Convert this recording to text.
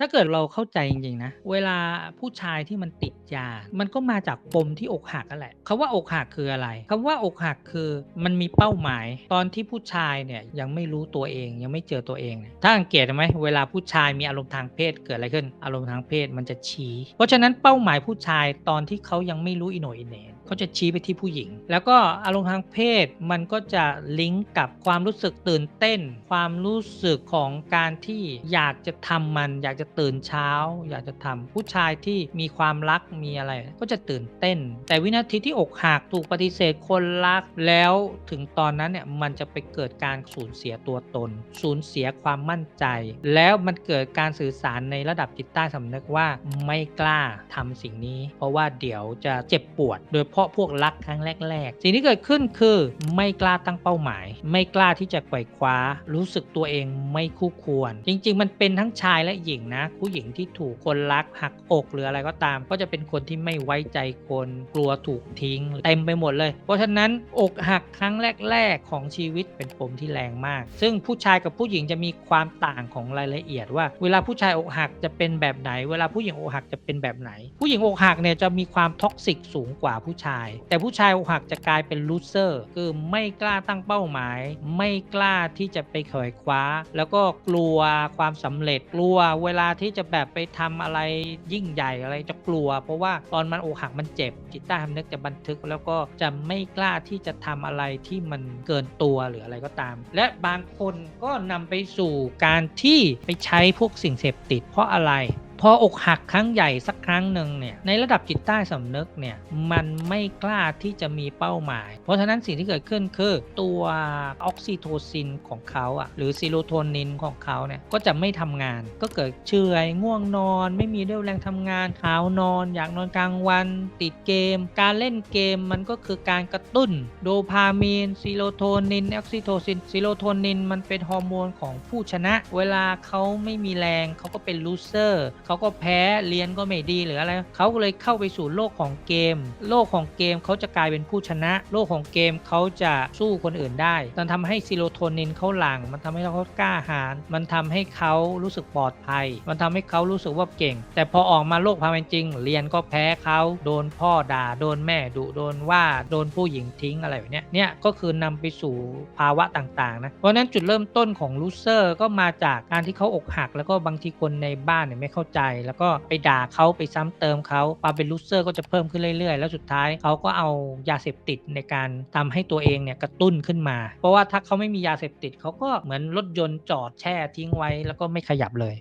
ถ้าเกิดเราเข้าใจจริงๆนะ เวลาผู้ชายที่มันติดยา มันก็มาจากปมที่อกหักนั่นแหละคำว่าอกหักคืออะไรคำว่าอกหักคือมันมีเป้าหมาย ตอนที่ผู้ชายเนี่ยยังไม่รู้ตัวเองยังไม่เจอตัวเองเนี่ยถ้าสังเกตไหมเวลาผู้ชายมีอารมณ์ทางเพศเกิดอะไรขึ้น อารมณ์ทางเพศมันจะชี้ เพราะฉะนั้นเป้าหมายผู้ชายตอนที่เขายังไม่รู้อิโนอิเหน่เขาจะชี้ไปที่ผู้หญิง แล้วก็อารมณ์ทางเพศมันก็จะลิงก์กับความรู้สึกตื่นเต้น ความรู้สึกของการที่อยากจะทำมันอยากจะตื่นเช้า อยากจะทำผู้ชายที่มีความรักมีอะไร ก็จะตื่นเต้น แต่วินาทีที่อกหักถูกปฏิเสธคนรัก แล้วถึงตอนนั้นเนี่ยมันจะไปเกิดการสูญเสียตัวตน สูญเสียความมั่นใจ แล้วมันเกิดการสื่อสารในระดับจิตใต้สำนึกว่าไม่กล้าทำสิ่งนี้ เพราะว่าเดี๋ยวจะเจ็บปวด โดยเฉพาะพวกรักครั้งแรก ๆ สิ่งที่เกิดขึ้นคือไม่กล้าตั้งเป้าหมาย ไม่กล้าที่จะไขว่คว้า รู้สึกตัวเองไม่คู่ควร จริง ๆ มันเป็นทั้งชายและหญิงนะผู้หญิงที่ถูกคนรักหักอกหรืออะไรก็ตาม ก็จะเป็นคนที่ไม่ไว้ใจคนกลัวถูกทิ้งเต็มไปหมดเลย เพราะฉะนั้นอกหักครั้งแรก ๆ ของชีวิตเป็นปมที่แรงมาก ซึ่งผู้ชายกับผู้หญิงจะมีความต่างของรายละเอียดว่า เวลาผู้ชายอกหักจะเป็นแบบไหน เวลาผู้หญิงอกหักจะเป็นแบบไหน ผู้หญิงอกหักเนี่ยจะมีความท็อกซิกสูงกว่าผู้ชาย แต่ผู้ชายอกหักจะกลายเป็นลูเซอร์คือไม่กล้าตั้งเป้าหมาย ไม่กล้าที่จะไปเขยคว้า แล้วก็กลัวความสำเร็จกลัวเวลาที่จะแบบไปทำอะไรยิ่งใหญ่อะไรจะกลัว เพราะว่าตอนมันอกหักมันเจ็บจิตใต้สำนึกจะบันทึก แล้วก็จะไม่กล้าที่จะทำอะไรที่มันเกินตัวหรืออะไรก็ตาม และบางคนก็นำไปสู่การที่ไปใช้พวกสิ่งเสพติดเพราะอะไร พออกหักครั้งใหญ่สักครั้งหนึ่งเนี่ยในระดับจิตใต้สำนึกเนี่ยมันไม่กล้าที่จะมีเป้าหมาย เพราะฉะนั้นสิ่งที่เกิดขึ้นคือตัวออกซิโทซินของเขาอะหรือซีโรโทนินของเขาเนี่ยก็จะไม่ทำงาน ก็เกิดเฉื่อยง่วงนอน ไม่มีเรี่ยวแรงทำงานขาวนอน อยากนอนกลางวัน ติดเกม การเล่นเกมมันก็คือการกระตุ้น โดพามีนซีโรโทนินออกซิโทซินซีโรโทนินมันเป็นฮอร์โมนของผู้ชนะ เวลาเขาไม่มีแรงเขาก็เป็นลูเซอร์เขาก็แพ้เรียนก็ไม่ดีหรืออะไรเขาก็เลยเข้าไปสู่โลกของเกม โลกของเกมเขาจะกลายเป็นผู้ชนะ โลกของเกมเขาจะสู้คนอื่นได้มันทำให้ซีโรโทนินเขาหลั่งมันทำให้เขากล้าหาญมันทำให้เขารู้สึกปลอดภัย มันทำให้เขารู้สึกว่าเก่ง แต่พอออกมาโลกความเป็นจริง เรียนก็แพ้เขาโดนพ่อด่าโดนแม่ดุโดนว่าโดนผู้หญิงทิ้งอะไรแบบเนี้ยเนี่ยก็คือนำไปสู่ภาวะต่างๆนะเพราะนั้นจุดเริ่มต้นของลูเซอร์ก็มาจากการที่เขาอกหัก แล้วก็บางทีคนในบ้านเนี่ยไม่เข้าใจแล้วก็ไปด่าเขาไปซ้ำเติมเขาความเป็นลูเซอร์ก็จะเพิ่มขึ้นเรื่อยๆ แล้วสุดท้ายเขาก็เอายาเสพติดในการทำให้ตัวเองเนี่ยกระตุ้นขึ้นมา เพราะว่าถ้าเขาไม่มียาเสพติดเขาก็เหมือนรถยนต์จอดแช่ทิ้งไว้ แล้วก็ไม่ขยับเลย